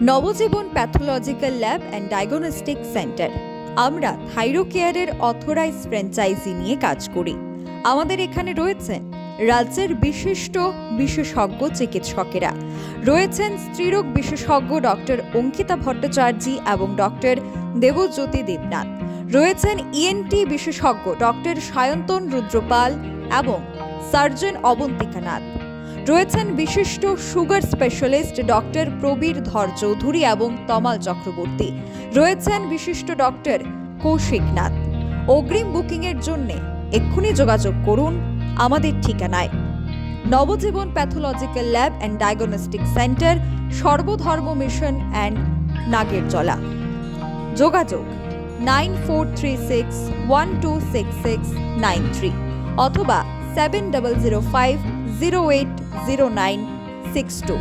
Nabajiban pathological lab and diagnostic centre. আমরা থাইরো কেয়ারের অথরাইজ ফ্র্যাঞ্চাইজি নিয়ে কাজ করি। আমাদের এখানে রয়েছেন রাজ্যের বিশিষ্ট বিশেষজ্ঞ চিকিৎসকেরা। রয়েছেন স্ত্রীরোগ বিশেষজ্ঞ ডক্টর অঙ্কিতা ভট্টাচার্যী এবং ডক্টর দেবজ্যোতি দেবনাথ। রয়েছেন ইএনটি বিশেষজ্ঞ ডক্টর সায়ন্তন রুদ্রপাল এবং সার্জন অবন্তিকা নাথ রয়েছেন বিশিষ্ট সুগার স্পেশালিস্ট ডক্টর প্রবীর ধর চৌধুরী এবং তমাল চক্রবর্তী। রয়েছেন বিশিষ্ট ডক্টর কৌশিক নাথ। অগ্রিম বুকিংয়ের জন্য এক্ষুনি যোগাযোগ করুন আমাদের ঠিকানায়। Nabajiban pathological lab and diagnostic centre, Sarbadharma mission and Nagerjala. যোগাযোগ nine four three six one two six six nine three অথবা seven double zero five zero eight zero nine six two